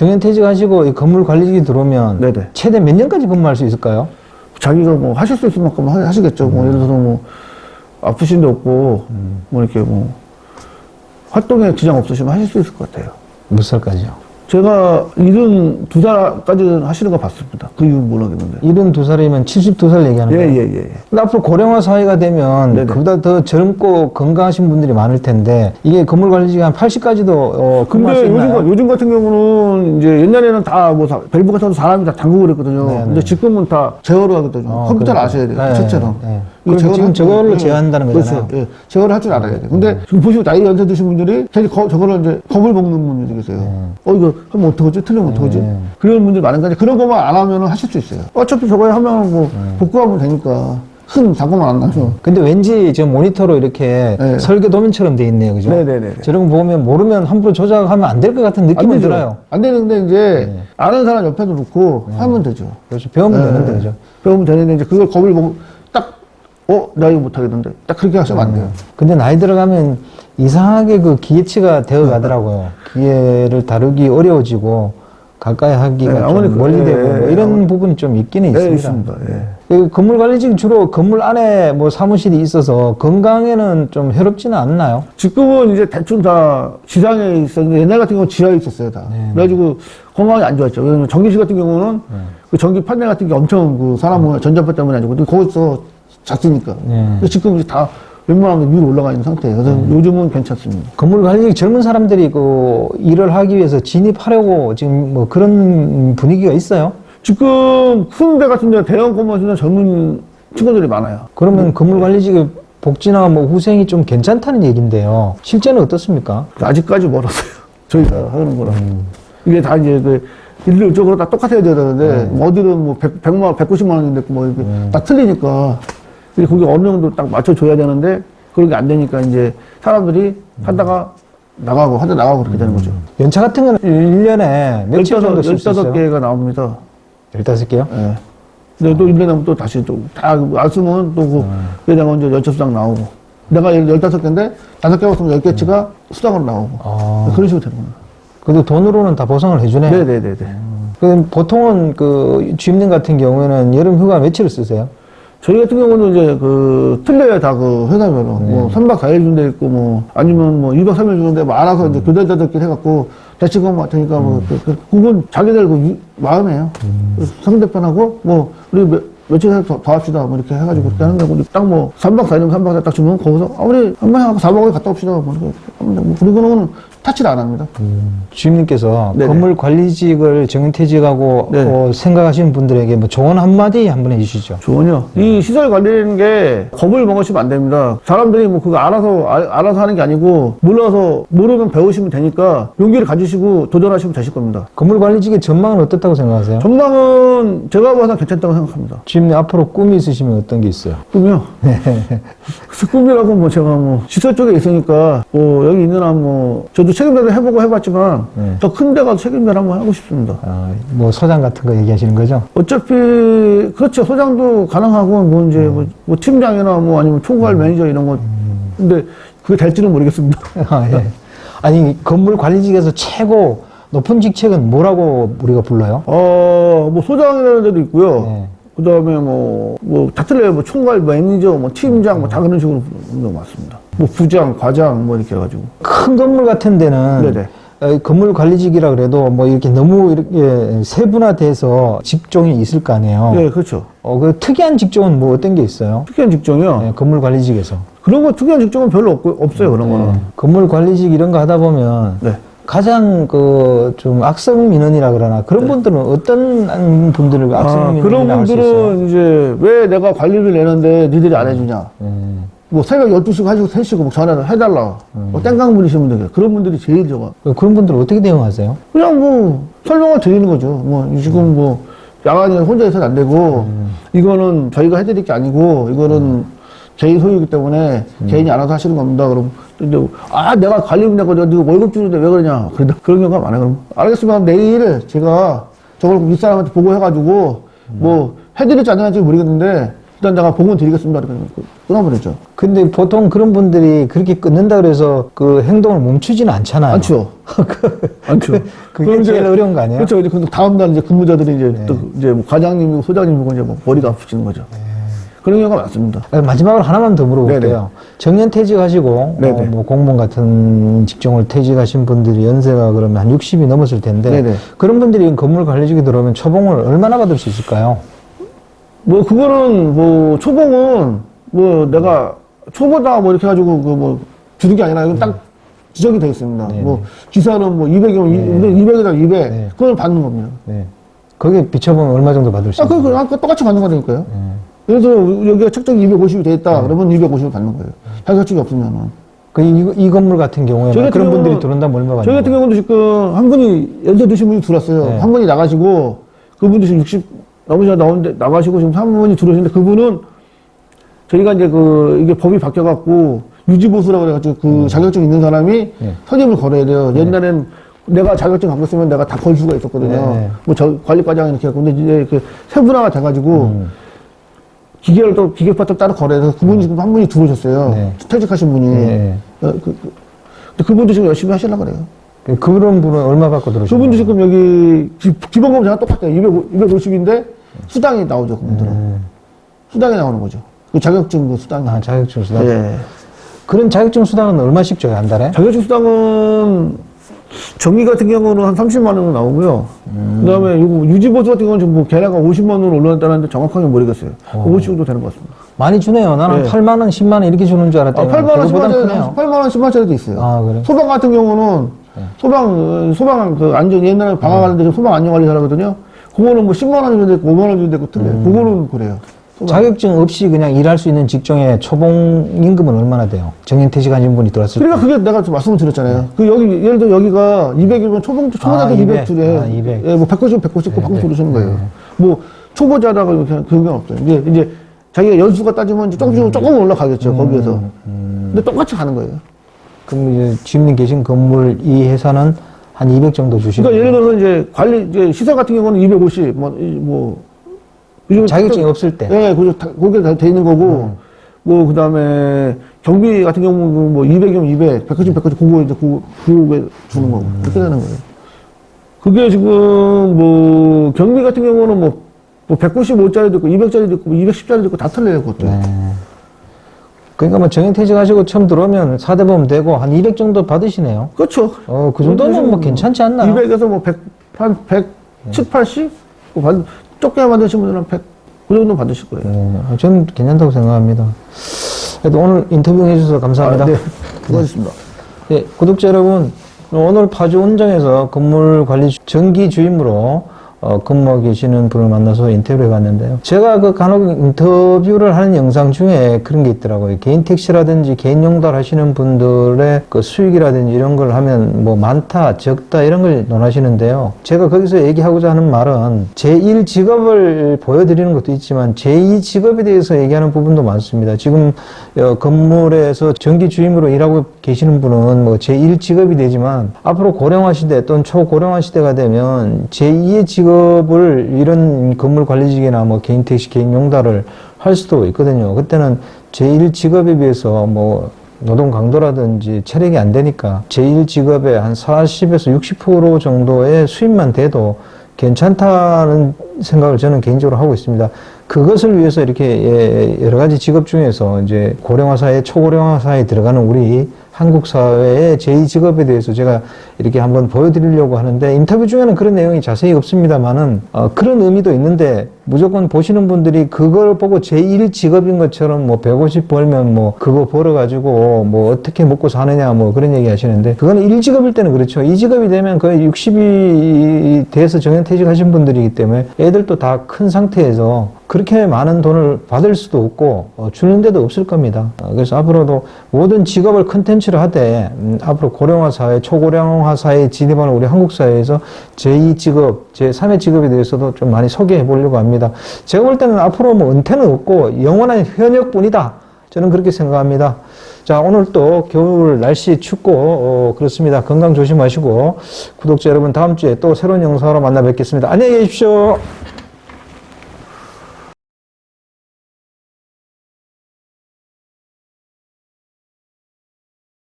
정년퇴직하시고 이 건물 관리직이 들어오면 네네. 최대 몇 년까지 근무할 수 있을까요? 자기가 뭐 하실 수 있을 만큼 하- 하시겠죠. 뭐 예를 들어서 뭐 아프신 데 없고 뭐 이렇게 뭐 활동에 지장 없으시면 하실 수 있을 것 같아요. 몇 살까지요? 제가 일은 두 살까지는 하시는 거 봤습니다. 그 이유는 모르겠는데. 72살이면 72살 얘기하는 예, 거예요? 예, 예. 예. 근데 앞으로 고령화 사회가 되면 네네. 그보다 더 젊고 건강하신 분들이 많을 텐데 이게 건물 관리직이 한 80까지도 어, 근데 요즘, 요즘 같은 경우는 이제 옛날에는 다뭐 벨브 같은 사람이 다 당국을 했거든요. 네네. 근데 지금은 다 제어를 하거든요. 어, 컴퓨터를 그러니까. 아셔야 돼요. 네, 첫째로. 네. 지금 할 줄- 저걸로 예, 제어한다는 거잖아요. 음. 그렇죠. 예. 제어를 할 줄 알아야 돼요. 근데 지금 보시고 나이 연세 드신 분들이 괜히 거, 저거를 이제 겁을 먹는 분들이 계세요. 어, 이거 하면 어떡하지? 틀리면 어떡하지? 네. 그런 분들이 많은데 이제 그런 것만 안 하면 하실 수 있어요. 어차피 저거에 하면 뭐 네. 복구하면 되니까 큰 사고만 안 나죠. 근데 왠지 지금 모니터로 이렇게 네. 설계 도면처럼 돼 있네요. 그죠? 네네네. 저런 거 보면 모르면 함부로 조작하면 안 될 것 같은 안 느낌이. 들어요. 안 되는데 이제 네. 아는 사람 옆에도 놓고 하면 되죠. 그렇죠. 배우면 네. 되는데, 그죠? 배우면 되는데 이제 그걸 겁을 먹고 딱, 어, 나 이거 못하겠는데. 딱 그렇게 하시면 안 돼요. 근데 나이 들어가면 이상하게 그 기계치가 되어 가더라고요. 기계를 다루기 어려워지고 가까이 하기가 네, 좀 아무리 그- 멀리 예, 되고 뭐 예, 이런 아무리- 부분이 좀 있기는 네, 있습니다. 있습니다. 예. 그 건물 관리직 주로 건물 안에 뭐 사무실이 있어서 건강에는 좀 해롭지는 않나요? 지금은 이제 대충 다 지상에 있었는데 옛날 같은 경우는 지하에 있었어요, 다. 네, 그래가지고 건강이 안 좋았죠. 왜냐면 전기실 같은 경우는 그 전기 판넬 같은 게 엄청 그 사람 뭐 전자파 때문에 안 좋고 근데 거기서 잤으니까. 네. 근데 지금 다 웬만한 게 위로 올라가 있는 상태예요. 그래서 요즘은 괜찮습니다. 건물 관리직 젊은 사람들이 그 일을 하기 위해서 진입하려고 지금 뭐 그런 분위기가 있어요? 지금 큰데 같은 데 대형 건물에서는 젊은 친구들이 많아요. 그러면 건물 관리직의 복지나 뭐 후생이 좀 괜찮다는 얘긴데요. 실제는 어떻습니까? 아직까지 멀었어요. 저희가 하는 거랑. 이게 다 이제 그 일을 이쪽으로 다 똑같아야 되는데 뭐 어디는 뭐 100, 100 만 원, 190만 원인데 뭐 이렇게 다 틀리니까 근데 거기 어느 정도 딱 맞춰줘야 되는데 그런 게 안 되니까 이제 사람들이 하다가 나가고 하다 나가고 그렇게 되는 거죠. 연차 같은 거는 1년에 며칠 정도 쓸 수 있어요? 15개가 나옵니다. 15개요? 예. 근데 또 1년에 하면 또 다시 또다안 쓰면 또 그 왜냐면 이제 연차 수당 나오고 내가 예를 15개인데 5개 왔으면 10개치가 수당으로 나오고 아, 그런 식으로 되는 겁니다. 그래도 돈으로는 다 보상을 해주네요. 네네네네. 그럼 보통은 그 주임님 같은 경우에는 여름 휴가 며칠을 쓰세요? 저희 같은 경우는 이제 그 틀려요 다 그 회사별로 뭐 3박 4일 준데 있고 뭐 아니면 뭐 2박 3일 주는데 뭐 알아서 이제 교대자들끼리 해갖고 대치권 맡으니까 뭐 그, 그, 그건 자기들 그 유- 마음이에요. 그래서 상대편하고 뭐 우리 며, 며칠 더, 더 합시다 뭐 이렇게 해가지고 그렇게 하는데 우리 딱뭐 3박 4일 3박 4일 딱 주면 거기서 아 우리 한 번에 하고 4박 5일 갔다 옵시다 뭐 이렇게 하면 뭐 그리고는 타치를 안 합니다 주임님께서 네네. 건물 관리직을 정년퇴직하고 네. 어, 생각하시는 분들에게 뭐 조언 한마디 한번 해주시죠. 조언이요. 이 시설 관리라는 게 겁을 먹으시면 안 됩니다. 사람들이 뭐 그거 알아서 알, 알아서 하는 게 아니고 몰라서 모르면 배우시면 되니까 용기를 가지시고 도전하시면 되실 겁니다. 건물 관리직의 전망은 어떻다고 생각하세요? 전망은 제가 봐서 괜찮다고 생각합니다. 주임님 앞으로 꿈이 있으시면 어떤 게 있어요? 꿈이요. 그 꿈이라고 뭐 제가 뭐 시설 쪽에 있으니까 뭐 여기 있는 한뭐 저도 책임자도 해보고 해봤지만 네. 더큰 데 가서 책임자를 한번 하고 싶습니다. 아, 뭐 소장 같은 거 얘기하시는 거죠? 어차피 그렇죠 소장도 가능하고 뭐 이제 뭐, 뭐 팀장이나 뭐 아니면 총괄 매니저 이런 거 근데 그게 될지는 모르겠습니다. 아, 예. 아니 건물 관리직에서 최고 높은 직책은 뭐라고 우리가 불러요? 어, 뭐 소장이라는 데도 있고요. 네. 그 다음에 뭐, 뭐, 다 틀려요. 뭐, 총괄 매니저, 뭐, 팀장, 뭐, 다 그런 식으로 부르는 거 맞습니다. 뭐, 부장, 과장, 뭐, 이렇게 해가지고. 큰 건물 같은 데는 네네. 어, 건물 관리직이라 그래도 뭐 이렇게 너무 이렇게 세분화돼서 직종이 있을 거 아니에요. 예, 그렇죠. 어, 그 특이한 직종은 뭐 어떤 게 있어요? 특이한 직종이요. 네, 건물 관리직에서. 그런 거 특이한 직종은 별로 없고, 없어요, 그런 거는. 네. 건물 관리직 이런 거 하다 보면 네. 가장 그 좀 악성 민원이라 그러나 그런 분들은 어떤 분들을 악성 네. 아, 그런 민원이라고 할수 있어요? 분들은 이제 왜 내가 관리를 내는데 니들이 안 해주냐. 네. 뭐, 새벽 12시, 1시, 3시고 뭐 전화를 해달라. 뭐, 땡깡 부리시면 되겠 그런 분들이 제일 좋아. 그런 분들은 어떻게 대응하세요? 그냥 뭐 설명을 드리는 거죠. 뭐 지금 뭐 야간에 혼자 있어는 안 되고 이거는 저희가 해드릴 게 아니고 이거는 개인 소유이기 때문에 개인이 알아서 하시는 겁니다. 그럼 근데 아 내가 내거든 네가 월급 주는데 왜 그러냐 그러다 그런 경우가 많아요. 그럼 알겠습니다. 내일 제가 저걸 윗사람한테 보고해가지고 뭐 해드릴지 안 해드릴지 모르겠는데 일단 내가 복원 드리겠습니다. 이렇게 끊어버렸죠. 근데 보통 그런 분들이 그렇게 끊는다 그래서 그 행동을 멈추지는 않잖아요. 않죠. 않죠. 그게 그럼 이제- 제일 어려운 거 아니에요? 그렇죠. 이제 그 다음 날 이제 근무자들이 이제 또 이제 뭐 과장님이고 소장님이고 이제 뭐 머리가 아프시는 거죠. 그런 경우가 많습니다. 아, 마지막으로 하나만 더 물어볼게요. 네네. 정년 퇴직하시고. 어, 뭐 공무원 같은 직종을 퇴직하신 분들이 연세가 그러면 한 60이 넘었을 텐데 네네. 그런 분들이 건물 관리직에 들어오면 초봉을 얼마나 받을 수 있을까요? 뭐 그거는 뭐 초봉은 뭐 내가 초보다 뭐 이렇게 해가지고 그 뭐 주는 게 아니라 이건 딱 지적이 되어 있습니다. 네네. 뭐 기사는 뭐 200이면 네. 200이다 200 네. 그걸 받는 겁니다. 네. 거기에 비춰보면 얼마 정도 받을 수 아, 그? 그, 아, 그 똑같이 받는 거니까요. 네. 그래서 여기가 책정이 250이 돼 있다. 그러면 250을 받는 거예요. 자격증이 없으면은. 그 이, 이 건물 같은 경우에 그런 분들이 경우는- 들어온다면 얼마 받는 저희 같은? 경우도 지금 한 분이 연세 드신 분이 들어왔어요. 네. 한 분이 나가시고 그분도 지금 60 넘으셔 나오는데 나가시고 지금 한 분이 들어오시는데 그분은 저희가 이제 그 이게 법이 바뀌어갖고 유지보수라고 그래가지고 그 자격증 있는 사람이 네. 선임을 걸어야 돼요. 옛날엔 내가 자격증 갖고 있으면 내가 다 걸 수가 있었거든요. 네. 뭐 저 관리과장 이렇게 하고 근데 이제 그 세분화가 돼가지고 음. 기계를 또 기계파트 따로 걸어야 그분이 지금 한 분이 들어오셨어요. 네. 퇴직하신 분이. 네. 어, 그, 그, 근데 그분도 지금 열심히 하시려고 그래요. 그- 그런 분은 얼마 받고 들어오시나요? 그분도 지금 여기 기, 기 본금 제가 똑같아요. 200, 250인데 수당이 나오죠, 그분들은. 음. 수당이 나오는 거죠. 그 자격증 그 수당이. 아, 자격증 수당. 예. 그런 자격증 수당은 얼마씩 줘요, 한 달에? 자격증 수당은 정기 같은 경우는 한 30만 원 나오고요. 음. 그 다음에 유지보수 같은 경우는 뭐 계량가 50만 원으로 올라왔다는데 정확하게 모르겠어요. 어. 50 정도 되는 것 같습니다. 많이 주네요. 나는 네. 8만 원, 10만 원 이렇게 주는 줄 아, 알았더니 8만 원, 10만 그거보다 원, 크네요. 8만 원, 10만 원짜리도 있어요. 아, 그래? 소방 같은 경우는 소방 어, 소방 그 안전 옛날에 방화하는데 지금 소방 안전 관리 잘하거든요. 그거는 뭐 10만 원 정도 있고 5만 원 정도 있고 틀려요. 그거는 그래요. 자격증 없이 그냥 일할 수 있는 직종의 초봉 임금은 얼마나 돼요? 정년 퇴직하신 분이 들어왔을 때. 그러니까 그게 내가 좀 말씀을 드렸잖아요. 그 여기 예를 들어 여기가 200이면 초봉 초보자도 아, 200 200. 줄에 아, 200. 예, 뭐 190, 190그 방금 들으시는 거예요. 뭐 초보자라고 이렇게 그런 게 없어요. 이제 이제 자기가 연수가 따지면 이제 조금 조금 올라가겠죠 거기에서. 근데 똑같이 가는 거예요. 그럼 이제 주임님 계신 건물 이 회사는 한 200 정도 주시고 그러니까 예를 들어서 이제 관리 이제 시설 같은 경우는 250, 뭐, 이- 뭐 요즘 자격증이 없을 때. 예, 그죠. 다- 거기에 다돼 있는 거고, 뭐, 그 다음에 경비 같은 경우는 뭐 200이면 200, 190, 190, 그거 이제 그, 그거에 주는 거고. 그렇게 되는 거예요. 그게 지금 뭐, 경비 같은 경우는 뭐, 뭐 195짜리도 있고, 200짜리도 있고, 210짜리도 있고, 다 틀려요, 그것도. 네. 그러니까 뭐 정년 퇴직하시고 처음 들어오면 사대보험 되고 한 200 정도 받으시네요. 그렇죠. 어, 그 정도면 뭐 괜찮지 않나요? 200에서 뭐 100, 한 170, 80? 뭐 받, 좁게 만드신 분들은 100, 그 정도 받으실 거예요. 네, 저는 괜찮다고 생각합니다. 그래도 오늘 인터뷰 해주셔서 감사합니다. 아, 네. 고맙습니다. 네, 구독자 여러분, 오늘 파주 운정에서 건물 관리 주- 정기 주임으로 어, 근무하고 계시는 분을 만나서 인터뷰를 해봤는데요. 제가 그 간혹 인터뷰를 하는 영상 중에 그런 게 있더라고요. 개인 택시라든지 개인 용달 하시는 분들의 그 수익이라든지 이런 걸 하면 뭐 많다, 적다 이런 걸 논하시는데요. 제가 거기서 얘기하고자 하는 말은 제1 직업을 보여드리는 것도 있지만 제2 직업에 대해서 얘기하는 부분도 많습니다. 지금 어, 건물에서 정기 주임으로 일하고 계시는 분은 뭐 제1 직업이 되지만 앞으로 고령화 시대 또는 초고령화 시대가 되면 제2의 직업 을 이런 건물 관리직이나 뭐 개인 택시, 개인 용달을 할 수도 있거든요. 그때는 제1 직업에 비해서 뭐 노동 강도라든지 체력이 안 되니까 제1 직업의 한 40에서 60% 정도의 수입만 돼도 괜찮다는 생각을 저는 개인적으로 하고 있습니다. 그것을 위해서 이렇게 예, 여러 가지 직업 중에서 이제 고령화 사회, 초고령화 사회에 들어가는 우리 한국 사회의 제2 직업에 대해서 제가 이렇게 한번 보여드리려고 하는데 인터뷰 중에는 그런 내용이 자세히 없습니다만은 어, 그런 의미도 있는데 무조건 보시는 분들이 그걸 보고 제1 직업인 것처럼 뭐 150 벌면 뭐 그거 벌어 가지고 뭐 어떻게 먹고 사느냐 뭐 그런 얘기 하시는데 그거는 1직업일 때는 그렇죠. 2직업이 되면 거의 60이 돼서 정년퇴직하신 분들이기 때문에 애들도 다 큰 상태에서 그렇게 많은 돈을 받을 수도 없고 어, 주는 데도 없을 겁니다. 어, 그래서 앞으로도 모든 직업을 컨텐츠를 하되 음, 앞으로 고령화 사회, 초고령화 사회에 진입하는 우리 한국 사회에서 제2 직업, 제3의 직업에 대해서도 좀 많이 소개해 보려고 합니다. 제가 볼 때는 앞으로 뭐 은퇴는 없고 영원한 현역뿐이다. 저는 그렇게 생각합니다. 자, 오늘 또 겨울 날씨 춥고, 어, 그렇습니다. 건강 조심하시고, 구독자 여러분 다음 주에 또 새로운 영상으로 만나 뵙겠습니다. 안녕히 계십시오.